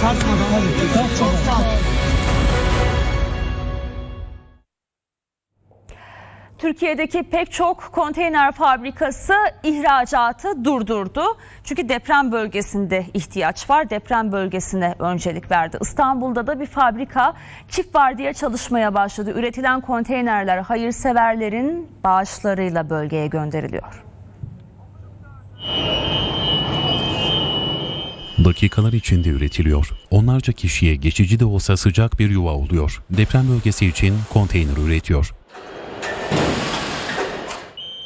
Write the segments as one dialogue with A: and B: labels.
A: Sarsmadan hadi. Çok çok.
B: Türkiye'deki pek çok konteyner fabrikası ihracatı durdurdu. Çünkü deprem bölgesinde ihtiyaç var. Deprem bölgesine öncelik verdi. İstanbul'da da bir fabrika çift vardiya çalışmaya başladı. Üretilen konteynerler hayırseverlerin bağışlarıyla bölgeye gönderiliyor.
C: Dakikalar içinde üretiliyor. Onlarca kişiye geçici de olsa sıcak bir yuva oluyor. Deprem bölgesi için konteyner üretiyor.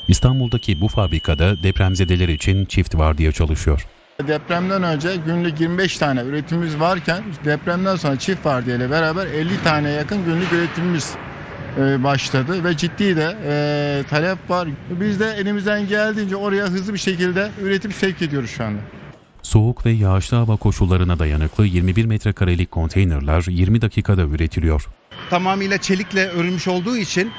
C: İstanbul'daki bu fabrikada depremzedeler için çift vardiya çalışıyor.
D: Depremden önce günlük 25 tane üretimimiz varken depremden sonra çift vardiya ile beraber 50 tane yakın günlük üretimimiz e, başladı ve ciddi de e, talep var. Biz de elimizden geldiğince oraya hızlı bir şekilde üretip sevk ediyoruz şu anda.
C: Soğuk ve yağışlı hava koşullarına dayanıklı 21 metrekarelik konteynerler 20 dakikada üretiliyor.
E: tamamıyla çelikle örülmüş olduğu için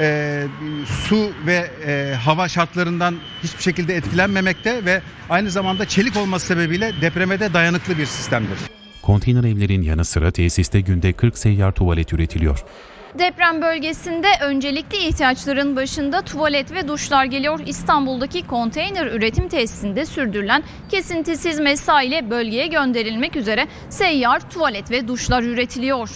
E: e, su ve e, hava şartlarından hiçbir şekilde etkilenmemekte ve aynı zamanda çelik olması sebebiyle depreme de dayanıklı bir sistemdir.
C: Konteyner evlerin yanı sıra tesiste günde 40 seyyar tuvalet üretiliyor.
F: Deprem bölgesinde öncelikli ihtiyaçların başında tuvalet ve duşlar geliyor. İstanbul'daki konteyner üretim tesisinde sürdürülen kesintisiz mesaiyle bölgeye gönderilmek üzere seyyar tuvalet ve duşlar üretiliyor.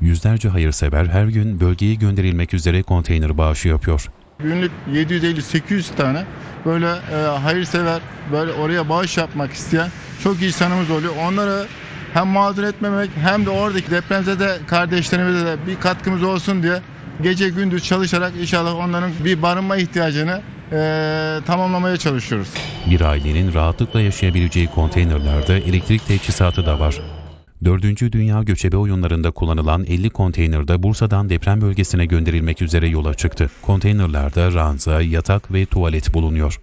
C: Yüzlerce hayırsever her gün bölgeye gönderilmek üzere konteyner bağışı yapıyor.
D: Günlük 750-800 tane böyle e, hayırsever böyle oraya bağış yapmak isteyen çok insanımız oluyor. Onları hem mağdur etmemek hem de oradaki depremzede kardeşlerimize de bir katkımız olsun diye gece gündüz çalışarak inşallah onların bir barınma ihtiyacını e, tamamlamaya çalışıyoruz.
C: Bir ailenin rahatlıkla yaşayabileceği konteynerlerde elektrik teçhizatı da var. 4. Dünya Göçebe Oyunları'nda kullanılan 50 konteyner de Bursa'dan deprem bölgesine gönderilmek üzere yola çıktı. Konteynerlerde ranza, yatak ve tuvalet bulunuyor.